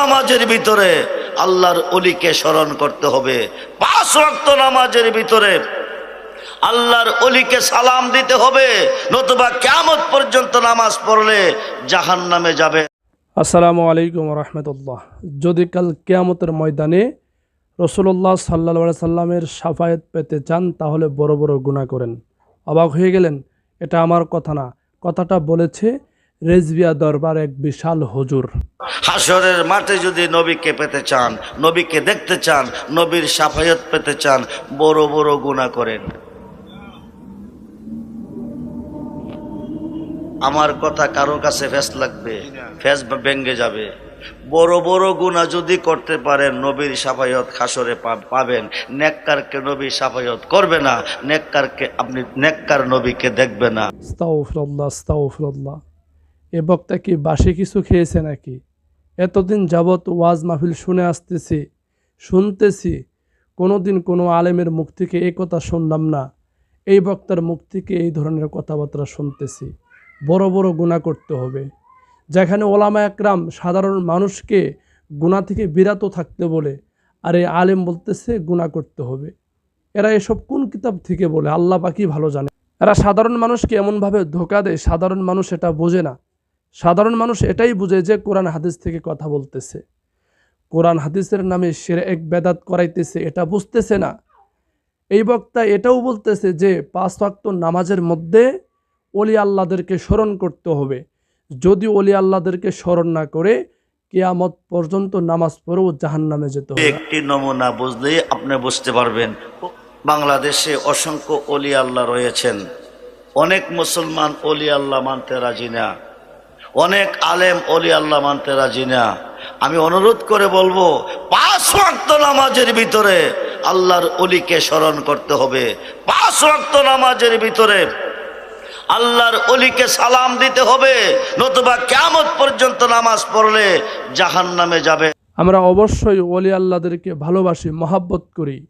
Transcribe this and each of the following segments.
নামাজের ভিতরে আল্লাহর অলিকে স্মরণ করতে হবে। পাঁচ ওয়াক্ত নামাজের ভিতরে আল্লাহর অলিকে সালাম দিতে হবে, নতুবা কেমত পর্যন্ত নামাজ পড়লে জাহান নামে যাবে। আসসালামু আলাইকুম রহমতুল্লাহ। যদি কাল কেয়ামতের ময়দানে রসুল্লাহ সাল্লা সাল্লামের সাফায়েত পেতে চান, তাহলে বড় বড় গুণা করেন। অবাক হয়ে গেলেন, এটা আমার কথা না। কথাটা বলেছে রেজবিয়া দরবার এক বিশাল হুজুর। হাসরের মাঠে যদি নবীকে পেতে চান নবীকে দেখতে চান নবীর সাফায়ত পেতে চান বড় বড় গুণা করেন। আমার কথা কারও কাছে ফেস লাগবে ফেস ভেঙ্গে যাবে। বড় বড় গুণা যদি করতে পারেন নবীর সাফায়ত খাসরে পাবেন। নেককারকে নবী সাফায়ত করবে না নেককারকে আপনি নেককার নবীকে দেখবে না। স্তাউফরল্লাহ স্তাউফরল্লাহ এ বক্তা কি বাসি কিছু খেয়েছে নাকি? এতদিন যাবৎ ওয়াজ মাহফিল শুনে আসতেছি, শুনতেছি, কোনোদিন কোনো আলেমের মুখ থেকে এই কথা শুনলাম না। এই বক্তার মুখ থেকে এই ধরনের কথাবার্তা শুনতেছি। বড় বড় গুণা করতে হবে। যেখানে ওলামা একরাম সাধারণ মানুষকে গুণা থেকে বিরত থাকতে বলে, আর এই আলেম বলতেছে গুণা করতে হবে। এরা এসব কোন কিতাব থেকে বলে? আল্লাহ পাকি ভালো জানে। এরা সাধারণ মানুষকে এমনভাবে ধোকা দেয়, সাধারণ মানুষ এটা বোঝে না। সাধারণ মানুষ এটাই বুঝে যে কোরআন হাদিস থেকে কথা বলতেছে। কোরআন হাদিসের নামে সেরে এক বেদাত করাইতেছে, এটা বুঝতেছে না। এই বক্তা এটাও বলতেছে যে পাঁচ ওয়াক্ত নামাজের মধ্যে অলি আল্লাদেরকে স্মরণ করতে হবে। যদি অলি আল্লাদেরকে স্মরণ না করে, কেয়ামত পর্যন্ত নামাজ পড়েও জাহান নামে যেতে হবে। একটি নমুনা বুঝলেই আপনি বুঝতে পারবেন, বাংলাদেশে অসংখ্য অলি আল্লাহ রয়েছেন। অনেক মুসলমান অলি আল্লাহ মানতে রাজি না। অনেক আলেম, অলি আল্লাহ মানতে রাজি না। আমি অনুরোধ করে বলব, পাঁচ ওয়াক্ত নামাজের ভিতরে আল্লাহর অলিকে স্মরণ করতে হবে। পাঁচ ওয়াক্ত নামাজের ভিতরে আল্লাহর অলিকে সালাম দিতে হবে, নতুবা কেমত পর্যন্ত নামাজ পড়লে জাহান নামে যাবে। আমরা অবশ্যই অলি আল্লাহদেরকে ভালোবাসি, মহাব্বত করি।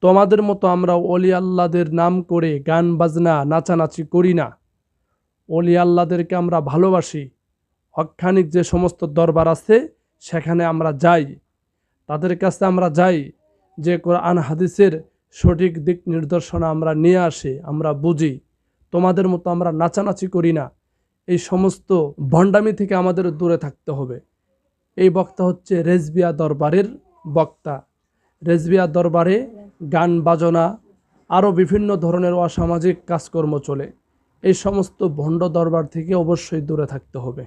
তোমাদের মতো আমরা অলি আল্লাহদের নাম করে গান, বাজনা, নাচানাচি করি না। অলি আল্লাদেরকে আমরা ভালোবাসি। অক্ষানিক যে সমস্ত দরবার আছে, সেখানে আমরা যাই। তাদের কাছে আমরা যাই, যে কোরআন, হাদিসের সঠিক দিক নির্দেশনা আমরা নিয়ে আসি, আমরা বুঝি। তোমাদের মতো আমরা নাচানাচি করি না। এই সমস্ত ভণ্ডামি থেকে আমাদের দূরে থাকতে হবে। এই বক্তা হচ্ছে রেজবিয়া দরবারের বক্তা। রেজবিয়া দরবারে গান, বাজনা, আরও বিভিন্ন ধরনের অসামাজিক কাজকর্ম চলে। এই সমস্ত ভণ্ড দরবার থেকে অবশ্যই দূরে থাকতে হবে।